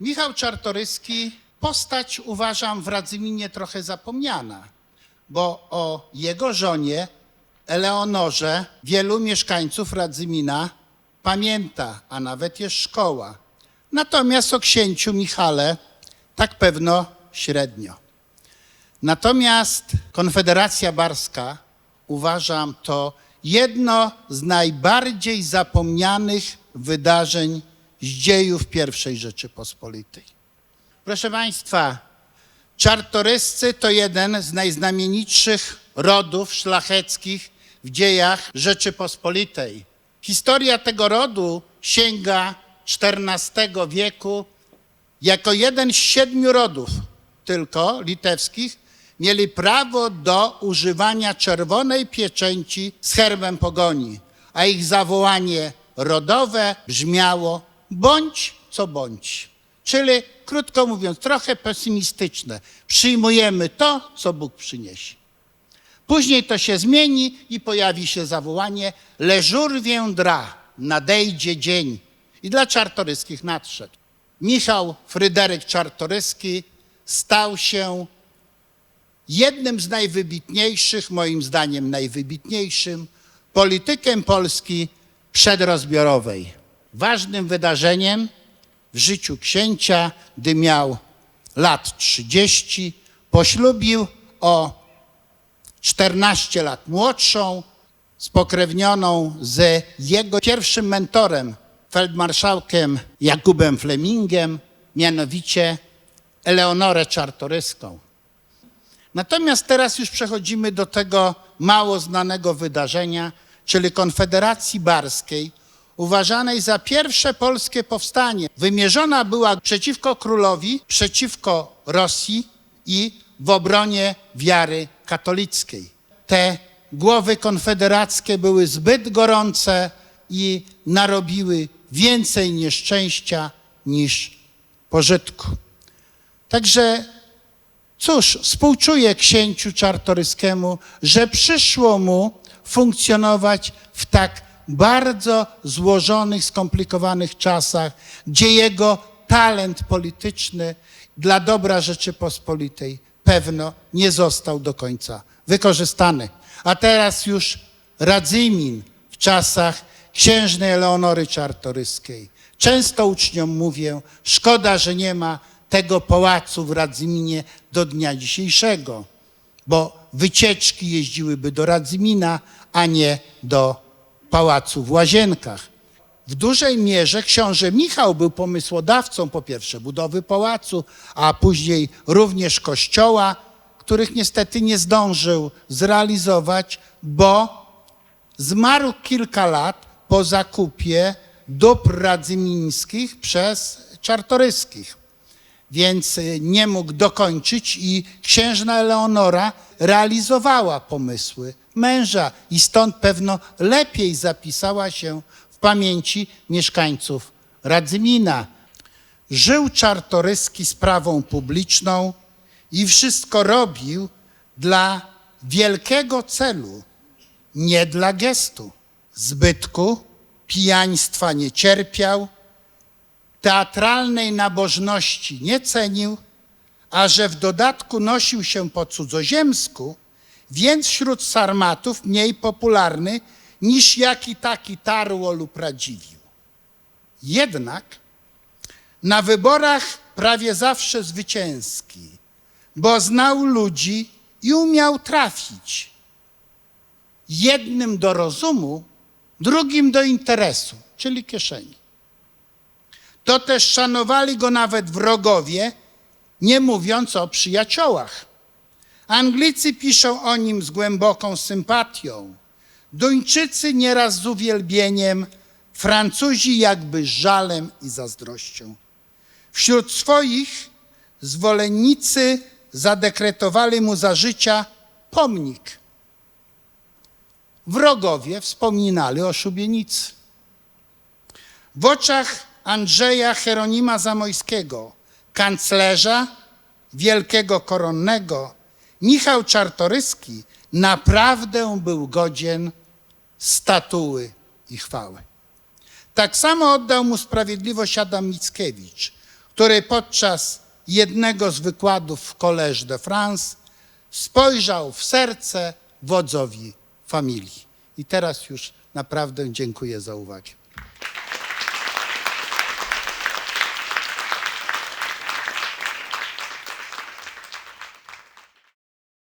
Michał Czartoryski, postać uważam w Radzyminie trochę zapomniana, bo o jego żonie Eleonorze wielu mieszkańców Radzymina pamięta, a nawet jest szkoła. Natomiast o księciu Michale tak pewno średnio. Natomiast Konfederacja Barska uważam to jedno z najbardziej zapomnianych wydarzeń z dziejów I Rzeczypospolitej. Proszę Państwa, czartoryscy to jeden z najznamienitszych rodów szlacheckich w dziejach Rzeczypospolitej. Historia tego rodu sięga XIV wieku jako jeden z siedmiu rodów tylko litewskich mieli prawo do używania czerwonej pieczęci z herbem pogoni, a ich zawołanie rodowe brzmiało bądź co bądź. Czyli, krótko mówiąc, trochę pesymistyczne. Przyjmujemy to, co Bóg przyniesie. Później to się zmieni i pojawi się zawołanie Le jour viendra, nadejdzie dzień. I dla czartoryskich nadszedł. Michał Fryderyk Czartoryski stał się jednym z najwybitniejszych, moim zdaniem najwybitniejszym, politykiem Polski przedrozbiorowej. Ważnym wydarzeniem w życiu księcia, gdy miał lat 30, poślubił o 14 lat młodszą, spokrewnioną z jego pierwszym mentorem, feldmarszałkiem Jakubem Flemingiem, mianowicie Eleonorę Czartoryską. Natomiast teraz już przechodzimy do tego mało znanego wydarzenia, czyli Konfederacji Barskiej, uważanej za pierwsze polskie powstanie. Wymierzona była przeciwko królowi, przeciwko Rosji i w obronie wiary katolickiej. Te głowy konfederackie były zbyt gorące i narobiły więcej nieszczęścia niż pożytku. Także cóż, współczuję księciu Czartoryskiemu, że przyszło mu funkcjonować w tak bardzo złożonych, skomplikowanych czasach, gdzie jego talent polityczny dla dobra Rzeczypospolitej pewno nie został do końca wykorzystany. A teraz już Radzymin w czasach księżnej Eleonory Czartoryskiej. Często uczniom mówię, szkoda, że nie ma tego pałacu w Radzyminie do dnia dzisiejszego, bo wycieczki jeździłyby do Radzymina, a nie do pałacu w Łazienkach. W dużej mierze książę Michał był pomysłodawcą po pierwsze budowy pałacu, a później również kościoła, których niestety nie zdążył zrealizować, bo zmarł kilka lat po zakupie dóbr radzymińskich przez czartoryskich więc y, nie mógł dokończyć i księżna Eleonora realizowała pomysły męża i stąd pewno lepiej zapisała się w pamięci mieszkańców Radzymina. Żył Czartoryski sprawą publiczną i wszystko robił dla wielkiego celu, nie dla gestu. Zbytku, pijaństwa nie cierpiał, teatralnej nabożności nie cenił, a że w dodatku nosił się po cudzoziemsku, więc wśród sarmatów mniej popularny niż jaki taki tarło lub radziwił. Jednak na wyborach prawie zawsze zwycięski, bo znał ludzi i umiał trafić. Jednym do rozumu, drugim do interesu, czyli kieszeni to też szanowali go nawet wrogowie, nie mówiąc o przyjaciołach. Anglicy piszą o nim z głęboką sympatią, Duńczycy nieraz z uwielbieniem, Francuzi jakby z żalem i zazdrością. Wśród swoich zwolennicy zadekretowali mu za życia pomnik. Wrogowie wspominali o szubienicy. W oczach Andrzeja Hieronima Zamojskiego, kanclerza wielkiego koronnego, Michał Czartoryski naprawdę był godzien statuły i chwały. Tak samo oddał mu sprawiedliwość Adam Mickiewicz, który podczas jednego z wykładów w Collège de France spojrzał w serce wodzowi familii. I teraz już naprawdę dziękuję za uwagę.